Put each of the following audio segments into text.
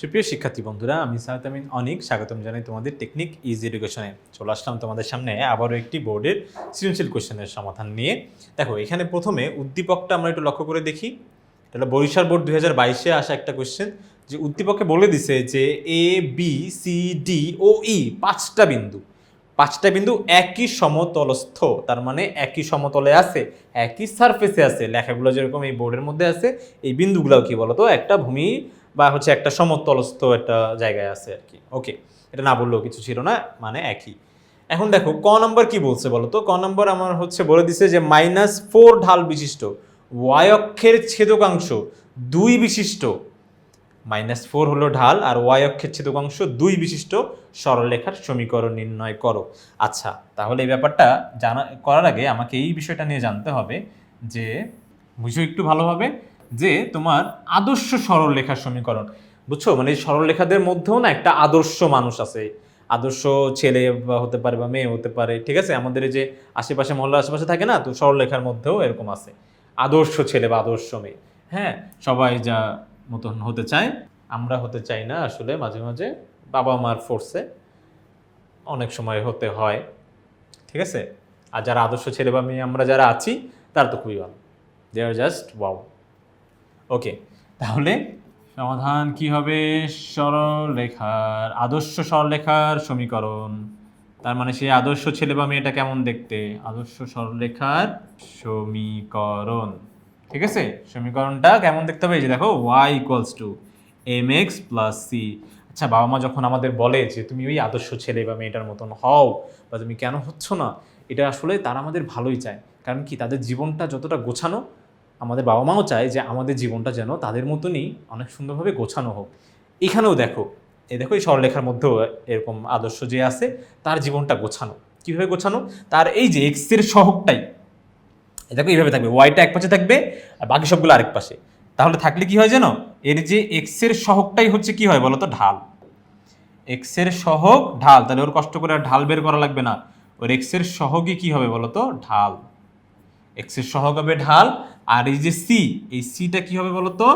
সুপ্রিয় শিক্ষার্থী বন্ধুরা, আমি সাহেদ আমিন অনেক, স্বাগতম জানাই তোমাদের টেকনিক ইজি এডুকেশনে চলে আসলাম তোমাদের সামনে আবারও একটি বোর্ডের সৃজনশীল কোশ্চেনের সমাধান নিয়ে। দেখো, এখানে প্রথমে উদ্দীপকটা আমরা একটু লক্ষ্য করে দেখি। এটা হলো বরিশাল বোর্ড দুই হাজার বাইশে আসা একটা কোশ্চেন, যে উদ্দীপকে বলে দিছে যে A B C D O E পাঁচটা বিন্দু। পাঁচটা বিন্দু একই সমতলস্থ, তার মানে একই সমতলে আছে, একই সারফেসে আছে। লেখাগুলো যেরকম এই বোর্ডের মধ্যে আছে, এই বিন্দুগুলোও কি বলতো? একটা ভূমি বা হচ্ছে একটা সমতলস্থ একটা জায়গায় আছে আর কি। ওকে এটা না বললেও কিছু ছিল না মানে একই। এখন দেখো, ক নম্বর কি বলছে বলো তো? ক নম্বর আমার হচ্ছে বলে দিছে যে মাইনাস ফোর ঢাল বিশিষ্ট ওয়াই অক্ষের ছেদকাংশ দুই বিশিষ্ট মাইনাস ফোর হলো ঢাল আর ওয়াই অক্ষের ছেদকাংশ দুই বিশিষ্ট, সরলরেখার সমীকরণ নির্ণয় করো। আচ্ছা তাহলে এই ব্যাপারটা জানা, করার আগে আমাকে এই বিষয়টা নিয়ে জানতে হবে যে, বুঝো একটু ভালোভাবে যে তোমার আদর্শ সরলরেখার সমীকরণ। বুঝছ? মানে সরলরেখাদের মধ্যেও না একটা আদর্শ মানুষ আছে। আদর্শ ছেলে বা হতে পারে বা মেয়ে হতে পারে, ঠিক আছে? আমাদের যে আশেপাশে, মহল্লার আশেপাশে থাকে না, তো সরলরেখার মধ্যেও এরকম আছে। আদর্শ ছেলে বা আদর্শ মেয়ে হ্যাঁ? সবাই যা মতন হতে চায়, আমরা হতে চাই না আসলে মাঝে মাঝে। বাবা মার ফোর্সে অনেক সময় হতে হয়, ঠিক আছে? আর যারা আদর্শ ছেলে বা মেয়ে আমরা যারা আছি, তার তো খুবই ভালো। দে আর জাস্ট ওয়াও ওকে তাহলে সমাধান কি হবে? সরলরেখার, আদর্শ সরলরেখার সমীকরণ। তার মানে সেই আদর্শ ছেলে বা মেয়েটা কেমন দেখতে? আদর্শ সরলরেখার সমীকরণ। ঠিক আছে? সমীকরণটা কেমন দেখতে হবে? যে দেখো Y equals to M X plus C আচ্ছা বাবা মা যখন আমাদের বলে যে তুমি ওই আদর্শ ছেলে বা মেয়েটার মতন হও বা তুমি কেন হচ্ছ না, এটা আসলে তারা আমাদের ভালোই চায়। কারণ কি? তাদের জীবনটা যতটা গোছানো আমাদের বাবা মাও চায় যে আমাদের জীবনটা যেন তাদের মতনই অনেক সুন্দরভাবে গোছানো হোক। এখানেও দেখো এই দেখো এই সরলেখার মধ্যেও এরকম আদর্শ যে আছে, তার জীবনটা গোছানো। কীভাবে গোছানো? তার এই যে এক্সের সহগটাই দেখো এইভাবে থাকবে। ওয়াইটা এক পাশে থাকবে আর বাকি সবগুলো আরেক পাশে। তাহলে থাকলে কি হয় জানো এর যে এক্সের সহগটাই হচ্ছে কি হয় বলো তো ঢাল এক্সের সহগ, ঢাল। তাহলে ওর কষ্ট করে আর ঢাল বের করা লাগবে না। ওর এক্সের সহগই কি হবে বলো তো ঢাল। এক্সের সহগ হবে ঢাল, আর এই যে সি এই সিটা কি হবে বলো তো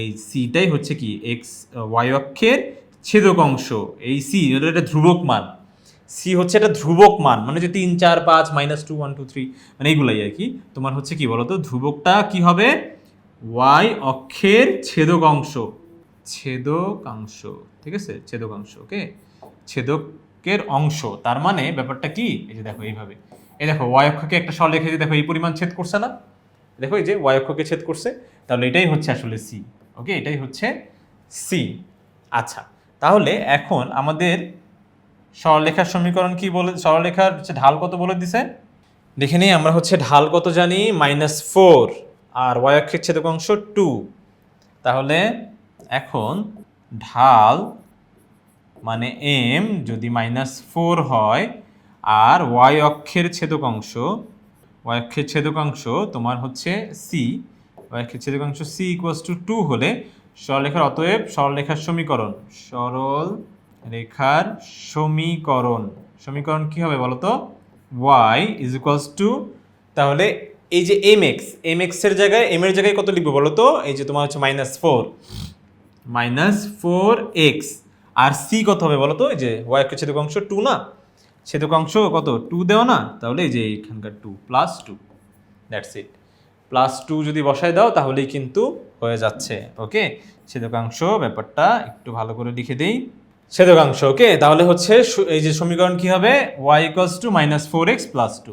এই সিটাই হচ্ছে কি এক্স ওয়াই অক্ষের ছেদক অংশ। এই সি এটা ধ্রুবক মান। সি হচ্ছে একটা ধ্রুবক মান মানে যে তিন, চার, পাঁচ minus two one two three মানে এইগুলাই আর কি। তোমার হচ্ছে কি বলো তো ধ্রুবকটা কি হবে? ওয়াই অক্ষের ছেদক অংশ। ছেদকাংশ ঠিক আছে? ছেদকাংশ ওকে ছেদকের অংশ। তার মানে ব্যাপারটা কি? এই যে দেখো এইভাবে। এই দেখো ওয়াই অক্ষকে একটা সরলেখা যে দেখো, এই পরিমাণ ছেদ করছে না? দেখো এই যে ওয়াই অক্ষকে ছেদ করছে, তাহলে এটাই হচ্ছে আসলে সি ওকে এটাই হচ্ছে সি আচ্ছা তাহলে এখন আমাদের সরলরেখার সমীকরণ কি বলে সরলরেখার হচ্ছে ঢাল কত বলে দিছে? দেখে নিই, আমরা হচ্ছে ঢাল কত জানি? মাইনাস ফোর আর ওয়াই অক্ষের ছেদক অংশ টু তাহলে এখন ঢাল মানে এম যদি মাইনাস ফোর হয় আর ওয়াই অক্ষের ছেদক অংশ, ওয়াই অক্ষের ছেদক অংশ তোমার হচ্ছে সি ওয়াই অক্ষের ছেদক অংশ সি ইকুয়ালস টু টু হলে সরলরেখার অতএব সরলরেখার সমীকরণ, সরল রেখার সমীকরণ। সমীকরণ কি হবে বলো তো ওয়াই ইজ ইকুয়ালস টু তাহলে এই যে এম এক্স এম এক্সের জায়গায় এম এর জায়গায় কত লিখব বলো তো এই যে তোমার হচ্ছে minus four minus four X আর সি কত হবে বলো তো এই যে ওয়াই একটা ছেদক অংশ টু না? ছেদক অংশ কত? টু দেওয়া না? তাহলে এই যে এখানকার two plus two that's it plus two যদি বসায় দাও, তাহলেই কিন্তু হয়ে যাচ্ছে ওকে ছেদকাংশ ব্যাপারটা একটু ভালো করে লিখে দিই। ছেদকাংশ ওকে তাহলে হচ্ছে এই যে সমীকরণ কি হবে? Y equals to minus four X plus two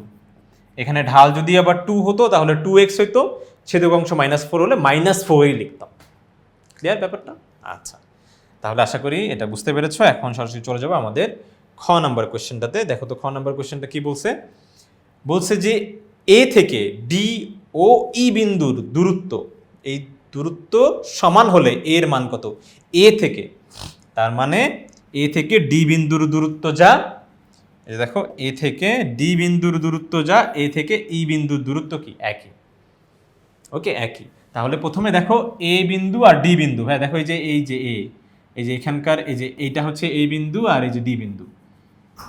এখানে ঢাল যদি আবার টু হতো, তাহলে টু এক্স হইতো। ছেদক অংশ মাইনাস ফোর হলে মাইনাস ফোরই লিখতাম। ক্লিয়ার ব্যাপারটা? আচ্ছা। তাহলে আশা করি এটা বুঝতে পেরেছ। এখন সরাসরি চলে যাব আমাদের খ নাম্বার কোয়েশ্চেনটাতে দেখো তো খ নাম্বার কোশ্চেনটা কি বলছে? বলছে যে এ থেকে ডি ও ই বিন্দুর দূরত্ব, এই দূরত্ব সমান হলে এর মান কত? এ থেকে, তার মানে এ থেকে ডি বিন্দুর দূরত্ব যা দেখো, এ থেকে ডি বিন্দুর দূরত্ব যা, এ থেকে ই বিন্দুর দূরত্ব কি? একই। ওকে, একই। তাহলে প্রথমে দেখো এ বিন্দু আর ডি বিন্দু হ্যাঁ দেখো এই যে এই যে এ, এই যে এখানকার, এই যে এইটা হচ্ছে এ বিন্দু আর এই যে ডি বিন্দু।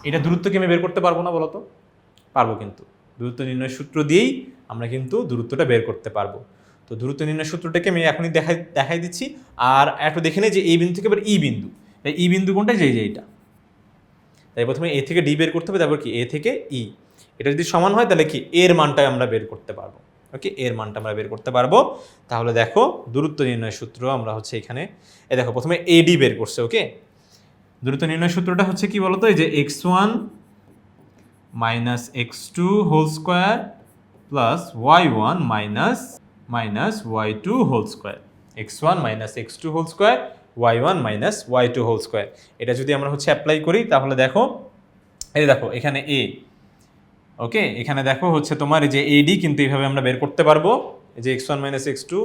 এটা দূরত্ব কি আমি বের করতে পারব না বলতো? পারব কিন্তু। দূরত্ব নির্ণয় সূত্র দিয়েই আমরা কিন্তু দূরত্বটা বের করতে পারব। তো দূরত্ব নির্ণয় সূত্রটাকে আমি এখনই দেখাই দেখাই দিচ্ছি। আর একটু দেখে নিই যে এই বিন্দু থেকে এবার ই বিন্দু। এই ই বিন্দু কোনটা? যে এইটা। তাই প্রথমে এ থেকে ডি বের করতে হবে, তারপর কি? এ থেকে ই। এটা যদি সমান হয়, তাহলে কি? এর মানটা আমরা বের করতে পারব। ওকে? এর মানটা আমরা বের করতে পারব। তাহলে দেখো, দূরত্ব নির্ণয় সূত্র আমরা হচ্ছে এখানে, এ দেখো, প্রথমে এডি বের করছে, ওকে? দূরত্ব নির্ণয় সূত্রটা হচ্ছে কি বলতো? এই যে X one minus X two whole square plus Y one minus minus Y two whole square X one minus X two whole square Y one minus Y two whole square এটা যদি আমরা হচ্ছে অ্যাপ্লাই করি, তাহলে দেখো, এই দেখো, এখানে এ ওকে এখানে দেখো হচ্ছে তোমার এই যে এডি কিন্তু এইভাবে আমরা বের করতে পারব। এই যে X one minus X two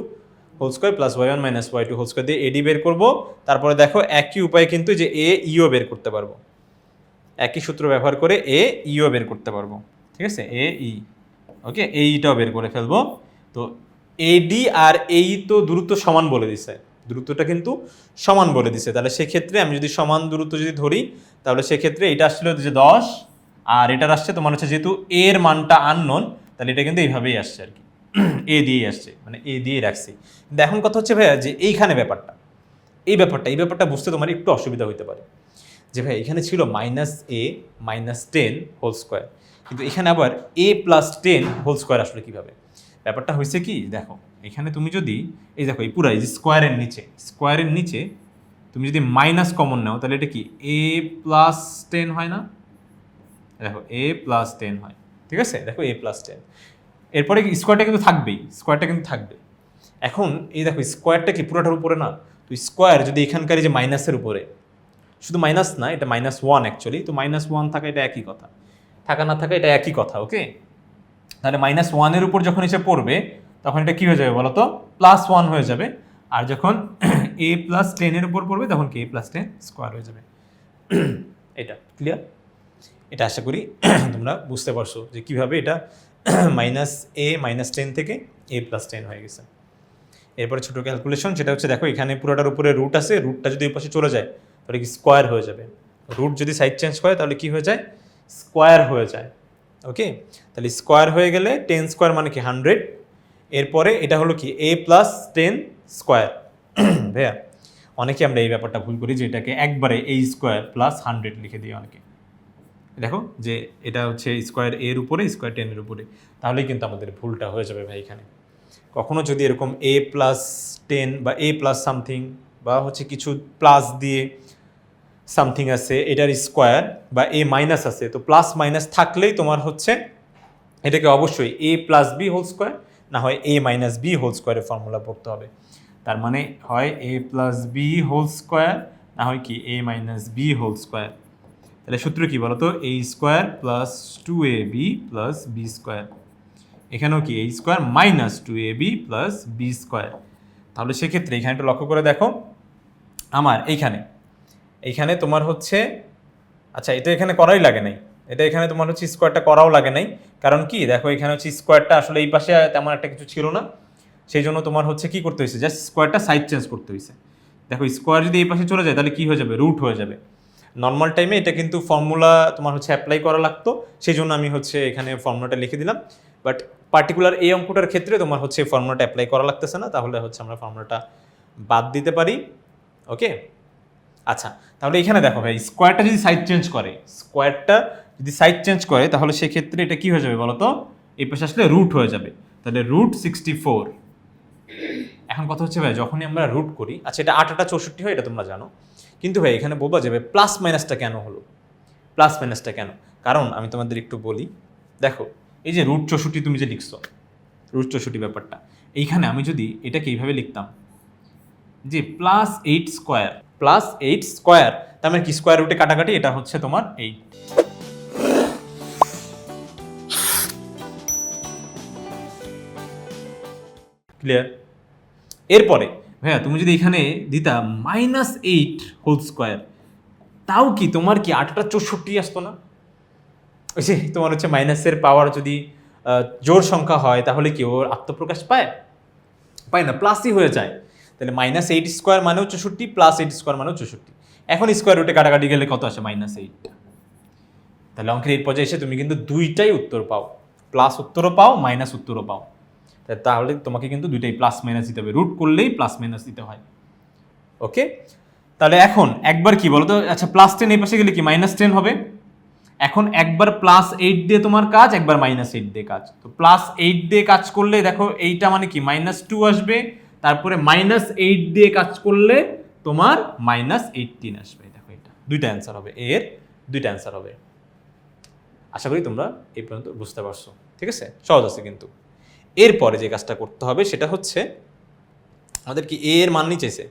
whole square plus Y one minus Y two whole square দিয়ে এডি বের করব। তারপরে দেখো একই উপায়ে কিন্তু যে এ ইও বের করতে পারব। একই সূত্র ব্যবহার করে এ ইও বের করতে পারব। ঠিক আছে? এ ই ওকে এইটাও বের করে ফেলব। তো এডি আর এই তো দূরত্ব সমান বলে দিছে। দূরত্বটা কিন্তু সমান বলে দিছে। তাহলে সেক্ষেত্রে আমি যদি সমান দূরত্ব যদি ধরি, তাহলে সেক্ষেত্রে এটা আসছিল যে দশ। আর এটার আসছে তোমার হচ্ছে যেহেতু এর মানটা আননোন তাহলে এটা কিন্তু এইভাবেই আসছে আর কি। এ দিয়েই আসছে মানে এ দিয়ে রাখছি। কিন্তু এখন কথা হচ্ছে ভাইয়া যে এইখানে ব্যাপারটা, এই ব্যাপারটা এই ব্যাপারটা বুঝতে তোমার একটু অসুবিধা হতে পারে। যে ভাই এখানে ছিল minus A minus ten whole square কিন্তু এখানে আবার A plus ten whole square আসলে কীভাবে? ব্যাপারটা হয়েছে কি, দেখো, এখানে তুমি যদি, এই দেখো, এই পুরা, এই যে স্কোয়ারের নিচে স্কোয়ারের নিচে তুমি যদি মাইনাস কমন নাও, তাহলে এটা কি এ প্লাস টেন হয় না? দেখো এ প্লাস টেন হয়, ঠিক আছে? দেখো এ প্লাস টেন এরপরে স্কোয়ারটা কিন্তু থাকবেই স্কোয়ারটা কিন্তু থাকবে। এখন এই দেখো স্কোয়ারটা কি পুরোটার উপরে না? তো স্কোয়ার যদি এখানকার যে মাইনাসের উপরে, শুধু মাইনাস না, এটা মাইনাস ওয়ান অ্যাকচুয়ালি তো মাইনাস ওয়ান থাকা এটা একই কথা। থাকা না থাকা এটা একই কথা ওকে তাহলে মাইনাস ওয়ানের উপর যখন এসে পড়বে, তখন এটা কী হয়ে যাবে বলো তো প্লাস ওয়ান হয়ে যাবে। আর যখন এ প্লাস টেনের উপর পড়বে, তখন কি এ প্লাস টেন স্কোয়ার হয়ে যাবে। এটা ক্লিয়ার এটা আশা করি তোমরা বুঝতে পারছ যে কীভাবে এটা মাইনাস এ মাইনাস টেন থেকে এ প্লাস টেন হয়ে গেছে। এরপরে ছোটো ক্যালকুলেশন সেটা হচ্ছে দেখো এখানে পুরোটার উপরে রুট আছে রুটটা যদি ওই পাশে চলে যায় তাহলে কি স্কোয়ার হয়ে যাবে? রুট যদি সাইড চেঞ্জ করে তাহলে কি হয়ে যায়? স্কোয়ার হয়ে যায়। ওকে তাহলে স্কোয়ার হয়ে গেলে টেন স্কোয়ার মানে কি হান্ড্রেড এরপরে এটা হলো কি? এ প্লাস টেন স্কোয়ার ভাইয়া অনেকে আমরা এই ব্যাপারটা ভুল করি যে এটাকে একবারে এ স্কোয়ার প্লাস হান্ড্রেড লিখে দিই অনেকে। দেখো যে এটা হচ্ছে স্কোয়ার এর উপরে স্কোয়ার টেনের উপরে। তাহলেই কিন্তু আমাদের ভুলটা হয়ে যাবে ভাই এখানে। কখনো যদি এরকম এ প্লাস টেন বা এ প্লাস সামথিং বা হচ্ছে কিছু প্লাস দিয়ে সামথিং আছে, এটার স্কোয়ার বা এ মাইনাস আছে, তো প্লাস মাইনাস থাকলেই তোমার হচ্ছে এটাকে অবশ্যই A plus B whole square না হয় A minus B whole square formula পড়তে হবে। তার মানে হয় A plus B whole square না হয় কি A minus B whole square তাহলে সূত্র কি বলতো? A square plus two A B plus B square এখানেও কি A square minus two A B plus B square তাহলে সেক্ষেত্রে এখানে একটু লক্ষ্য করে দেখো। আমার এইখানে এইখানে তোমার হচ্ছে আচ্ছা এটা এখানে করাই লাগে নাই। এটা এখানে তোমার হচ্ছে স্কোয়ারটা করাও লাগে নাই। কারণ কি? দেখো, এখানে হচ্ছে স্কোয়ারটা আসলে এই পাশে তেমন একটা কিছু ছিল না। সেই জন্য তোমার হচ্ছে কি করতে হয়েছে? জাস্ট স্কোয়ারটা সাইড চেঞ্জ করতে হয়েছে। দেখো স্কোয়ার যদি এই পাশে চলে যায়, তাহলে কি হয়ে যাবে? রুট হয়ে যাবে। নর্মাল টাইমে এটা কিন্তু ফর্মুলা তোমার হচ্ছে অ্যাপ্লাই করা লাগতো সেই জন্য আমি হচ্ছে এখানে ফর্মুলাটা লিখে দিলাম। বাট পার্টিকুলার এই অঙ্কটার ক্ষেত্রে তোমার হচ্ছে ফর্মুলাটা অ্যাপ্লাই করা লাগতেছে না, তাহলে হচ্ছে আমরা ফর্মুলাটা বাদ দিতে পারি। ওকে আচ্ছা তাহলে এখানে দেখো ভাই স্কোয়ারটা যদি সাইড চেঞ্জ করে স্কোয়ারটা যদি সাইড চেঞ্জ করে, তাহলে সেক্ষেত্রে এটা কি হয়ে যাবে বলো তো এই পাশে আসলে রুট হয়ে যাবে। তাহলে রুট সিক্সটি ফোর এখন কথা হচ্ছে ভাই, যখনই আমরা রুট করি আচ্ছা এটা আট আটা চৌষট্টি হয়, এটা তোমরা জানো। কিন্তু ভাই, এখানে বলবা যাবে প্লাস মাইনাসটা কেন হলো? প্লাস মাইনাসটা কেন? কারণ আমি তোমাদের একটু বলি, দেখো, এই যে রুট চৌষট্টি তুমি যে লিখছো রুট চৌষট্টি ব্যাপারটা, এইখানে আমি যদি এটাকে এইভাবে লিখতাম, যে plus eight square plus eight square তার মানে কি স্কোয়ার রুটে কাটাকাটি? এটা হচ্ছে তোমার এইট ক্লিয়ার এরপরে ভাইয়া, তুমি যদি এখানে দিতা মাইনাস এইট হোল স্কোয়ার তাও কি তোমার কি আটটা চৌষট্টি আসতো না? ওই যে তোমার হচ্ছে মাইনাসের পাওয়ার যদি জোর সংখ্যা হয়, তাহলে কি ওর আত্মপ্রকাশ পায়? পায় না প্লাসই হয়ে যায়। তাহলে মাইনাস এইট স্কোয়ার মানেও চৌষট্টি প্লাস এইট স্কোয়ার মানেও চৌষট্টি। এখন স্কোয়ার রুটে কাটাকাটি গেলে কত আসে? মাইনাস এইট তাহলে অঙ্কের এই পর্যায়ে এসে তুমি কিন্তু দুইটাই উত্তর পাও। প্লাস উত্তরও পাও মাইনাস উত্তরও পাও। তাহলে তোমাকে কিন্তু দুইটাই প্লাস মাইনাস দিতে হবে। রুট করলেই প্লাস মাইনাস দিতে হয়। ওকে তাহলে এখন একবার কি বলো তো আচ্ছা প্লাস টেন এই পাশে গেলে কি মাইনাস টেন হবে? এখন একবার প্লাস এইট দিয়ে তোমার কাজ, একবার মাইনাস এইট দিয়ে কাজ। তো প্লাস এইট দিয়ে কাজ করলে দেখো এইটা মানে কি? মাইনাস টু আসবে, তারপরে মাইনাস এইট দিয়ে কাজ করলে তোমার মাইনাস এইটিন আসবে। দেখো এটা, দুইটা অ্যান্সার হবে। এর দুইটা অ্যান্সার হবে। আশা করি তোমরা এই পর্যন্ত বুঝতে পারছ। ঠিক আছে? সহজ আছে কিন্তু। এরপরে যে কাজটা করতে হবে সেটা হচ্ছে আমাদের কি এ এর মান নিচেছে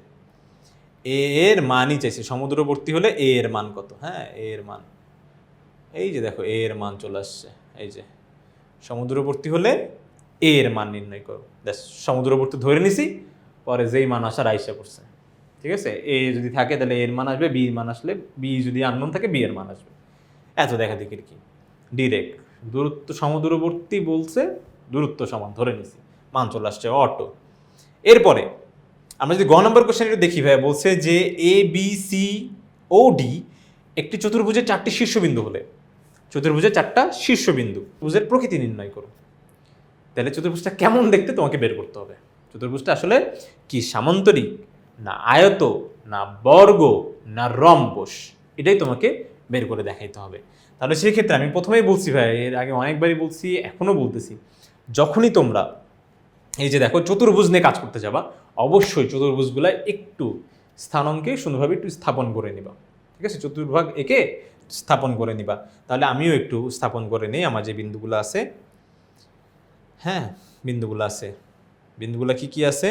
এ এর মানই চাইছে সমুদ্রবর্তী হলে এ এর মান কত? হ্যাঁ এ এর মান। এই যে দেখো, এ এর মান চলে আসছে। এই যে, সমুদ্রবর্তী হলে এ এর মান নির্ণয় করো। ব্যাস, সমুদ্রবর্তী ধরে নিছি, পরে যেই মান আসার আইসা করছে। ঠিক আছে? এ যদি থাকে তাহলে এর মান আসবে, বি মান আসলে বি যদি আননোন থাকে, বি এর মান আসবে। এত দেখা দেখির কি। ডিরেক্ট দূরত্ব সমুদ্রবর্তী বলছে দূরত্ব সমান, ধরে নিছি। মান চলে আসছে অটো। এরপরে, আমরা যদি গ নম্বর কোশ্চেন দেখি ভাই বলছে যে A B C O D একটি চতুর্ভুজের চারটি শীর্ষবিন্দু হলে, চতুর্ভুজের চারটা শীর্ষবিন্দু ভুজের প্রকৃতি নির্ণয় করো। তাহলে চতুর্ভুজটা কেমন দেখতে তোমাকে বের করতে হবে। চতুর্ভুজটা আসলে কি সামান্তরিক, না আয়ত, না বর্গ, না রম্বস, এটাই তোমাকে বের করে দেখাইতে হবে। তাহলে সেই ক্ষেত্রে আমি প্রথমেই বলছি ভাই এর আগে অনেকবারই বলছি এখনও বলতেছি। যখনই তোমরা এই যে দেখো চতুর্ভুজ নিয়ে কাজ করতে যাবা, অবশ্যই চতুর্ভুজগুলা একটু স্থানাঙ্কে সুন্দরভাবে একটু স্থাপন করে নিবা। ঠিক আছে? চতুর্ভাগ একে স্থাপন করে নিবা। তাহলে আমিও একটু স্থাপন করে নিই, আমার যে বিন্দুগুলো আছে। হ্যাঁ বিন্দুগুলো আছে। বিন্দুগুলো কি কি আছে?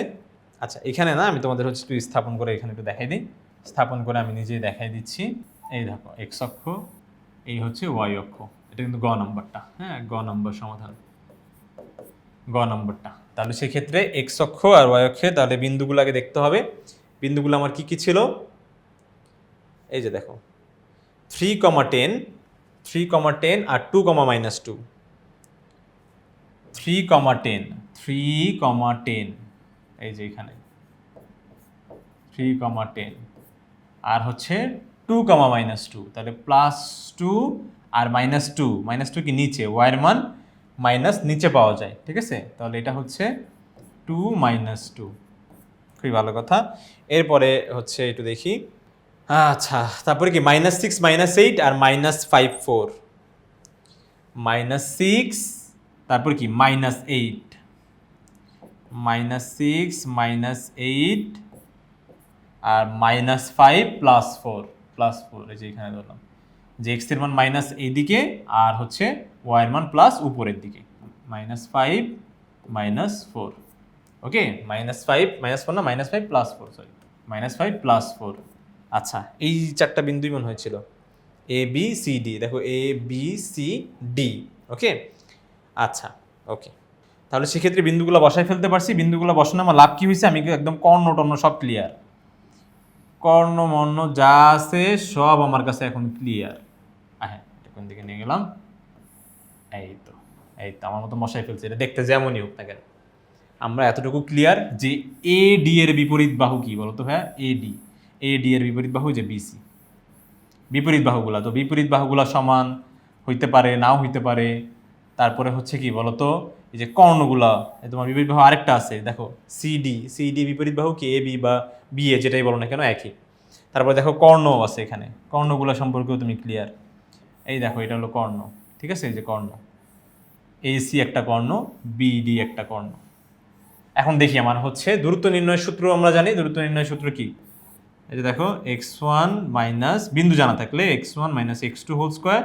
আচ্ছা এখানে না, আমি তোমাদের হচ্ছে একটু স্থাপন করে এখানে একটু দেখাই দিই। স্থাপন করে আমি নিজেই দেখাই দিচ্ছি। এই দেখো, এক্স অক্ষ, এই হচ্ছে ওয়াই অক্ষ। এটা কিন্তু গ নম্বরটা। হ্যাঁ গ নম্বর সমাধান। গ নম্বরটা। তাহলে সেক্ষেত্রে এক্স অক্ষ আর ওয়াই অক্ষে তাহলে বিন্দুগুলো আগে দেখতে হবে। বিন্দুগুলো আমার কি কি ছিল? এই যে দেখো three comma ten three comma ten আর two comma minus two three comma ten three comma ten এই যে এখানে। থ্রি কমা টেন আর হচ্ছে টু কমা মাইনাস টু তাহলে প্লাস টু আর মাইনাস টু মাইনাস টু কি নিচে ওয়াইয়ের মান মাইনাস নিচে পাওয়া যায়, ঠিক আছে? তাহলে এটা হচ্ছে টু মাইনাস টু খুবই ভালো কথা। এরপরে হচ্ছে একটু দেখি। আচ্ছা তারপরে কি? মাইনাস সিক্স মাইনাস এইট আর minus five four minus six তারপর কি? Minus eight minus six minus eight আর minus five plus four plus four এই যে এখানে ধরলাম। যে এক্সের মান মাইনাস এইদিকে আর হচ্ছে ওয়াই এর মান প্লাস উপরের দিকে। Minus five minus four okay minus five minus four না minus five plus four sorry minus five plus four আচ্ছা এই চারটা বিন্দুই মনে হয়েছিল এ বি সি ডি দেখো A B C D okay আচ্ছা ওকে তাহলে সেক্ষেত্রে বিন্দুগুলো বসায় ফেলতে পারছি। বিন্দুগুলো বসানো আমার লাভ কী হয়েছে? আমি একদম কর্ণ টর্ণ সব ক্লিয়ার কর্ণ মর্ণ যা আছে, সব আমার কাছে এখন ক্লিয়ার হ্যাঁ এটা কোন দিকে নিয়ে গেলাম? এই তো এই তো আমার মতো মশাই ফেলছে, এটা দেখতে যেমনই হোক না কেন। আমরা এতটুকু ক্লিয়ার যে এ ডি এর বিপরীত বাহু কি বলতো হ্যাঁ এ ডি এ ডি এর বিপরীত বাহু যে বিসি বিপরীত বাহুগুলা, তো বিপরীত বাহুগুলা সমান হইতে পারে, নাও হইতে পারে। তারপরে হচ্ছে কি বলতো? এই যে কর্ণগুলা তোমার বিপরীত বাহু আরেকটা আছে, দেখো সিডি সিডি বিপরীত বাহু কি? এ বি বা বি এ যেটাই বলো না কেন, একই। তারপরে দেখো কর্ণ আছে এখানে, কর্ণগুলা সম্পর্কেও তুমি ক্লিয়ার এই দেখো, এটা হলো কর্ণ, ঠিক আছে? এই যে কর্ণ। এসি একটা কর্ণ বিডি একটা কর্ণ। এখন দেখি আমার হচ্ছে দূরত্ব নির্ণয়ের সূত্র আমরা জানি। দূরত্ব নির্ণয়ের সূত্র কি? এই যে দেখো এক্স ওয়ান মাইনাস বিন্দু জানা থাকলে X one minus X two whole square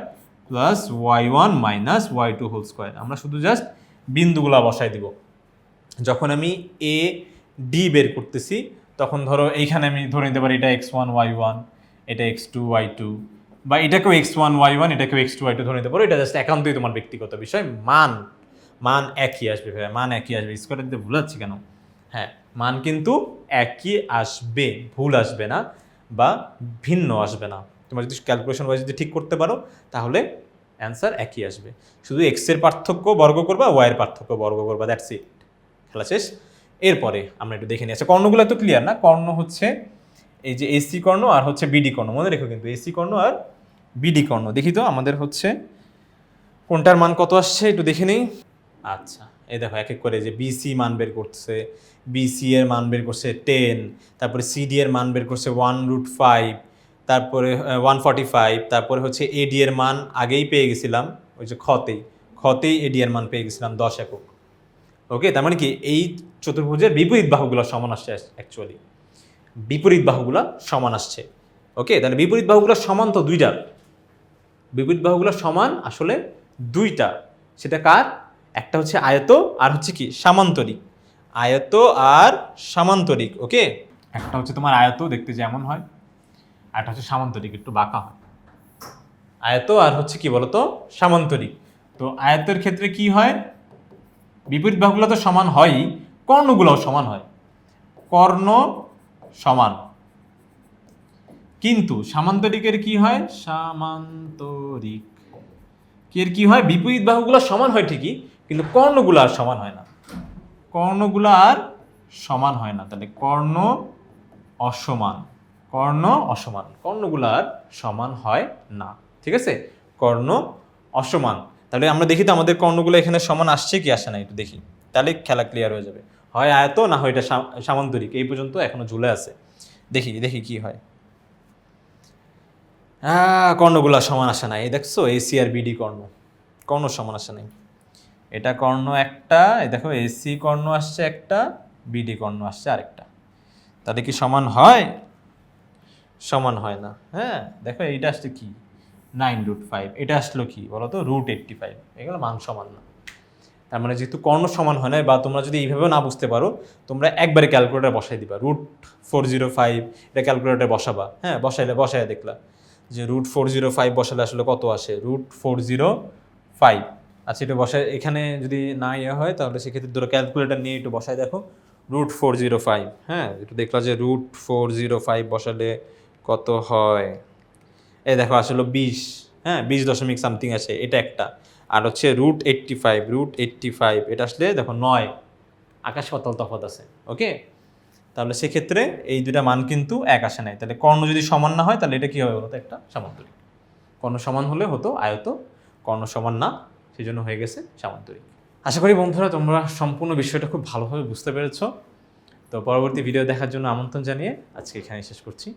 plus Y one minus Y two whole square আমরা শুধু জাস্ট বিন্দুগুলা বসাই দিব। যখন আমি এ ডি বের করতেছি, তখন ধরো এইখানে আমি ধরে নিতে পারি এটা এক্স ওয়ান ওয়াই ওয়ান এটা এক্স টু ওয়াই টু বা এটাকেও এক্স ওয়ান ওয়াই ওয়ান এটাকেও এক্স টু ওয়াই টু ধরে নিতে পারো। এটা জাস্ট একান্তই তোমার ব্যক্তিগত বিষয়। মান মান একই আসবে ভাই মান একই আসবে। স্কোয়ার দিতে ভুল যাচ্ছে কেন? হ্যাঁ মান কিন্তু একই আসবে, ভুল আসবে না বা ভিন্ন আসবে না। তোমার যদি ক্যালকুলেশন ওয়াইজ যদি ঠিক করতে পারো, তাহলে অ্যান্সার একই আসবে। শুধু এক্সের পার্থক্য বর্গ করবা ওয়াইয়ের পার্থক্য বর্গ করবা দ্যাটস ইট খেলা শেষ। এরপরে আমরা একটু দেখে নিই। আচ্ছা কর্ণগুলো তো ক্লিয়ার না? কর্ণ হচ্ছে এই যে এসি কর্ণ আর হচ্ছে বিডি কর্ণ। মনে রেখো কিন্তু এসি কর্ণ আর বিডি কর্ণ। দেখি তো আমাদের হচ্ছে কোনটার মান কত আসছে, একটু দেখে নিই। আচ্ছা এই দেখো, এক এক করে যে বিসি মান বের করছে বিসি এর মান বের করছে টেন তারপরে সিডি এর মান বের করছে ওয়ান রুট ফাইভ তারপরে ওয়ান ফর্টি ফাইভ তারপরে হচ্ছে এডি এর মান আগেই পেয়ে গেছিলাম, ওই যে খতেই খতেই এডি এর মান পেয়ে গেছিলাম দশ একক। ওকে তার মানে কি, এই চতুর্ভুজের বিপরীত বাহুগুলো সমান আসছে অ্যাকচুয়ালি বিপরীত বাহুগুলো সমান আসছে। ওকে তাহলে বিপরীত বাহুগুলো সমান তো দুইটার। বিপরীত বাহুগুলো সমান আসলে দুইটা। সেটা কার? একটা হচ্ছে আয়ত, আর হচ্ছে কি সামান্তরিক। আয়ত আর সামান্তরিক, ওকে? একটা হচ্ছে তোমার আয়ত, দেখতে যেমন হয়, আর একটা হচ্ছে সামান্তরিক, একটু বাঁকা হয়। আয়ত আর হচ্ছে কি বলতো? সামান্তরিক। তো আয়তের ক্ষেত্রে কি হয়? বিপরীত বাহুগুলো তো সমান হয়ই, কর্ণগুলোও সমান হয়। কর্ণ সমান। কিন্তু সামান্তরিকের কি হয়? সামান্তরিক। এর কি হয়? বিপরীত বাহুগুলো সমান হয় ঠিকই, কিন্তু কর্ণগুলো আর সমান হয় না। কর্ণগুলো আর সমান হয় না। তাহলে কর্ণ অসমান। কর্ণ অসমান। কর্ণগুলো আর সমান হয় না। ঠিক আছে? কর্ণ অসমান। তাহলে আমরা দেখি তো আমাদের কর্ণগুলো এখানে সমান আসছে কি আসে না, একটু দেখি। তাহলে খেলা ক্লিয়ার হয়ে যাবে। হয় আয়ত না হয় এটা সাম- সামান্তরিক। এই পর্যন্ত এখনও ঝুলে আছে। দেখি দেখি কি হয়। আহ, কর্ণগুলো সমান আসে না। এই দেখছ এসি আর বিডি কর্ণ। কর্ণ সমান আসে নাই। এটা কর্ণ একটা দেখো এসি কর্ণ আসছে একটা বিডি কর্ণ আসছে আরেকটা। তাহলে কি সমান হয়? সমান হয় না। হ্যাঁ দেখো এইটা আসছে কি? Nine root five. এটা আসলো কি? বলো তো রুট এইট্টি ফাইভ। এগুলো মান সমান না। তার মানে যেহেতু কর্ণ সমান হয় না বা তোমরা যদি এইভাবেও না বুঝতে পারো তোমরা একবারে ক্যালকুলেটার বসাই দিবা। রুট ফোর জিরো ফাইভ এটা ক্যালকুলেটার বসাবা। হ্যাঁ বসাইলে বসাই দেখলা। যে রুট ফোর জিরো ফাইভ বসালে আসলে কত আসে? রুট ফোর জিরো ফাইভ আচ্ছা এটা বসায়, এখানে যদি না ইয়ে হয়, তাহলে সেক্ষেত্রে ধরো ক্যালকুলেটার নিয়ে একটু বসায় দেখো। রুট ফোর জিরো ফাইভ হ্যাঁ? একটু দেখলা যে রুট ফোর জিরো ফাইভ বসালে কত হয়? এই দেখো, আসলে বিশ হ্যাঁ? বিশ দশমিক সামথিং আছে, এটা একটা। আর হচ্ছে root eighty five root eighty five এটা আসলে দেখো নয়। আকাশ পাতাল তফাত আছে ওকে তাহলে সেক্ষেত্রে এই দুটা মান কিন্তু এক আসে নাই। তাহলে কর্ণ যদি সমান না হয়, তাহলে এটা কী হবে বলতো? একটা সামান্তরিক। কর্ণ সমান হলে হতো আয়ত, কর্ণ সমান না সেই জন্য হয়ে গেছে সামান্তরিক। আশা করি বন্ধুরা তোমরা সম্পূর্ণ বিষয়টা খুব ভালোভাবে বুঝতে পেরেছ। তো পরবর্তী ভিডিও দেখার জন্য আমন্ত্রণ জানিয়ে আজকে এখানে শেষ করছি।